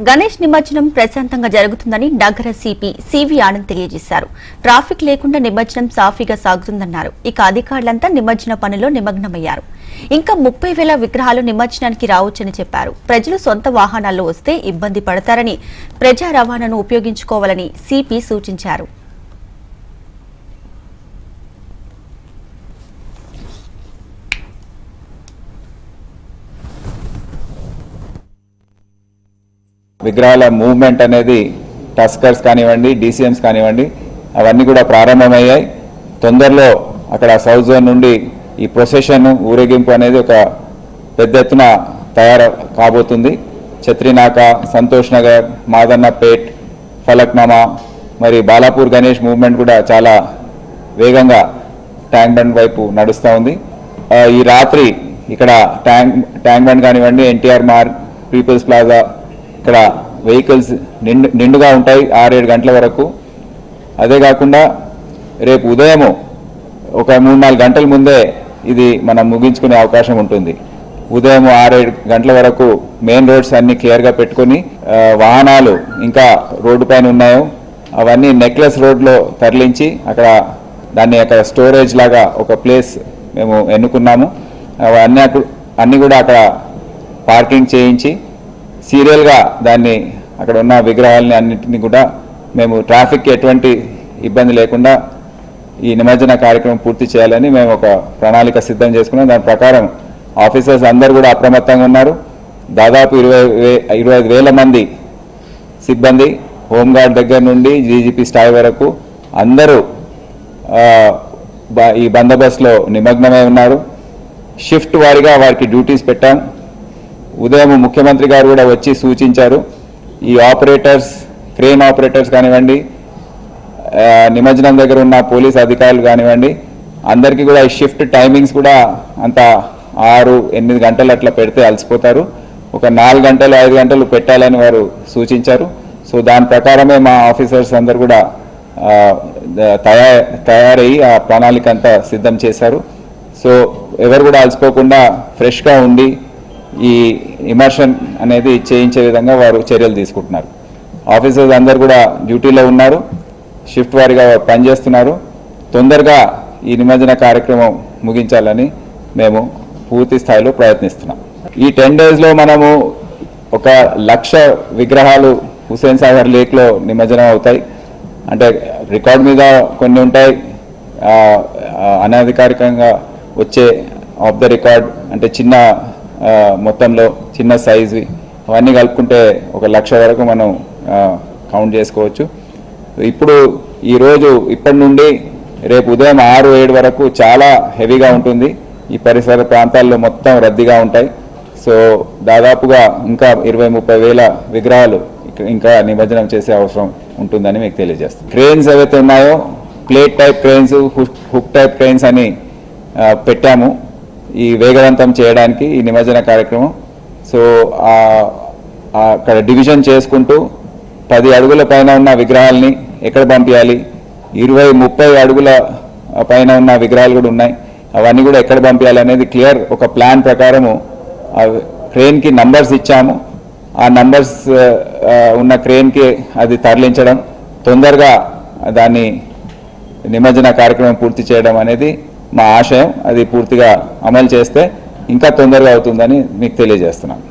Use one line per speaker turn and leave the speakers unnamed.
గణేష్ నిమజ్జనం ప్రశాంతంగా జరుగుతుందని నగర సిపి సివి ఆనంద్ తెలియజేశారు. ట్రాఫిక్ లేకుండా నిమజ్జనం సాఫీగా సాగుతుందన్నారు. ఇక అధికారులంతా నిమజ్జన పనిలో నిమగ్నమయ్యారు. ఇంకా ముప్పై వేల విగ్రహాలు నిమజ్జనానికి రావచ్చని చెప్పారు. ప్రజలు సొంత వాహనాల్లో వస్తే ఇబ్బంది పడతారని ప్రజా రవాణాను ఉపయోగించుకోవాలని సిపి సూచించారు.
విగ్రహాల మూవ్మెంట్ అనేది టస్కర్స్ కానివ్వండి డీసీఎంస్ కానివ్వండి అవన్నీ కూడా ప్రారంభమయ్యాయి. తొందరలో అక్కడ సౌత్ జోన్ నుండి ఈ ప్రొసెషన్ ఊరేగింపు అనేది ఒక పెద్ద ఎత్తున తయారు కాబోతుంది. ఛత్రినాక సంతోష్ నగర్ మాదన్నపేట్ ఫలక్నామా మరి బాలాపూర్ గణేష్ మూవ్మెంట్ కూడా చాలా వేగంగా ట్యాంక్ బండ్ వైపు నడుస్తూ ఉంది. ఈ రాత్రి ఇక్కడ ట్యాంక్ ట్యాంక్ బండ్ కానివ్వండి ఎన్టీఆర్ మార్గ్ పీపుల్స్ ప్లాజా ఇక్కడ వెహికల్స్ నిండు నిండుగా ఉంటాయి ఆరేడు గంటల వరకు. అదే కాకుండా రేపు ఉదయము ఒక మూడు నాలుగు గంటల ముందే ఇది మనం ముగించుకునే అవకాశం ఉంటుంది. ఉదయం ఆరేడు గంటల వరకు మెయిన్ రోడ్స్ అన్ని క్లియర్గా పెట్టుకొని వాహనాలు ఇంకా రోడ్డు పైన ఉన్నాయో అవన్నీ నెక్లెస్ రోడ్లో తరలించి అక్కడ దాన్ని అక్కడ స్టోరేజ్ లాగా ఒక ప్లేస్ మేము ఎన్నుకున్నాము. అవన్నీ అక్కడ- అన్నీ కూడా అక్కడ పార్కింగ్ చేయించి సీరియల్గా దాన్ని అక్కడ ఉన్న విగ్రహాలని అన్నింటినీ కూడా మేము ట్రాఫిక్కి ఎటువంటి ఇబ్బంది లేకుండా ఈ నిమజ్జన కార్యక్రమం పూర్తి చేయాలని మేము ఒక ప్రణాళిక సిద్ధం చేసుకున్నాం. దాని ప్రకారం ఆఫీసర్స్ అందరూ కూడా అప్రమత్తంగా ఉన్నారు. దాదాపు ఇరవై వే- ఇరవై వేల మంది సిబ్బంది హోంగార్డ్ దగ్గర నుండి డీజీపీ స్థాయి వరకు అందరూ ఈ బందోబస్తులో నిమగ్నమై ఉన్నారు. షిఫ్ట్ వారిగా వారికి డ్యూటీస్ పెట్టాం. ఉదయం ముఖ్యమంత్రి గారు కూడా వచ్చి సూచించారు. ఈ ఆపరేటర్స్ క్రేన్ ఆపరేటర్స్ కానివ్వండి నిమజ్జనం దగ్గర ఉన్న పోలీస్ అధికారులు కానివ్వండి అందరికీ కూడా ఈ షిఫ్ట్ టైమింగ్స్ కూడా అంత ఆరు ఎనిమిది గంటలు అట్లా పెడితే అలసిపోతారు. ఒక నాలుగు గంటలు ఐదు గంటలు పెట్టాలని వారు సూచించారు. సో దాని ప్రకారమే మా ఆఫీసర్స్ అందరు కూడా తయా తయారయ్యి ఆ ప్రణాళిక అంతా సిద్ధం చేశారు. సో ఎవరు కూడా అలసిపోకుండా ఫ్రెష్గా ఉండి ఈ ఇమర్షన్ అనేది చేయించే విధంగా వారు చర్యలు తీసుకుంటున్నారు. ఆఫీసర్స్ అందరు కూడా డ్యూటీలో ఉన్నారు షిఫ్ట్ వారిగా పనిచేస్తున్నారు. తొందరగా ఈ నిమజ్జన కార్యక్రమం ముగించాలని మేము పూర్తి స్థాయిలో ప్రయత్నిస్తున్నాం. ఈ టెన్ డేస్లో మనము ఒక లక్ష విగ్రహాలు హుసేన్ సాగర్ లేక్లో నిమజ్జనం అవుతాయి. అంటే రికార్డ్ మీద కొన్ని ఉంటాయి. అనధికారికంగా వచ్చే ఆఫ్ ద రికార్డ్ అంటే చిన్న మొత్తంలో చిన్న సైజు అవన్నీ కలుపుకుంటే ఒక లక్ష వరకు మనం కౌంట్ చేసుకోవచ్చు. ఇప్పుడు ఈరోజు ఇప్పటి నుండి రేపు ఉదయం ఆరు ఏడు వరకు చాలా హెవీగా ఉంటుంది. ఈ పరిసర ప్రాంతాల్లో మొత్తం రద్దీగా ఉంటాయి. సో దాదాపుగా ఇంకా ఇరవై ముప్పై వేల విగ్రహాలు ఇంకా నిమజ్జనం చేసే అవసరం ఉంటుందని మీకు తెలియజేస్తాం క్రెయిన్స్ ఏవైతే ఉన్నాయో plate type cranes hook type cranes అని పెట్టాము. ఈ వేగవంతం చేయడానికి ఈ నిమజ్జన కార్యక్రమం. సో అక్కడ డివిజన్ చేసుకుంటూ పది అడుగుల పైన ఉన్న విగ్రహాలని ఎక్కడ పంపించాలి ఇరవై ముప్పై అడుగుల పైన ఉన్న విగ్రహాలు కూడా ఉన్నాయి. అవన్నీ కూడా ఎక్కడ పంపించాలి అనేది క్లియర్ ఒక ప్లాన్ ప్రకారము ఆ క్రెయిన్కి నంబర్స్ ఇచ్చాము. ఆ నంబర్స్ ఉన్న క్రెయిన్కి అది తరలించడం తొందరగా దాన్ని నిమజ్జన కార్యక్రమం పూర్తి చేయడం అనేది మా ఆశయం అది పూర్తిగా అమలు చేస్తే ఇంకా తొందరగా అవుతుందని మీకు తెలియజేస్తున్నాను.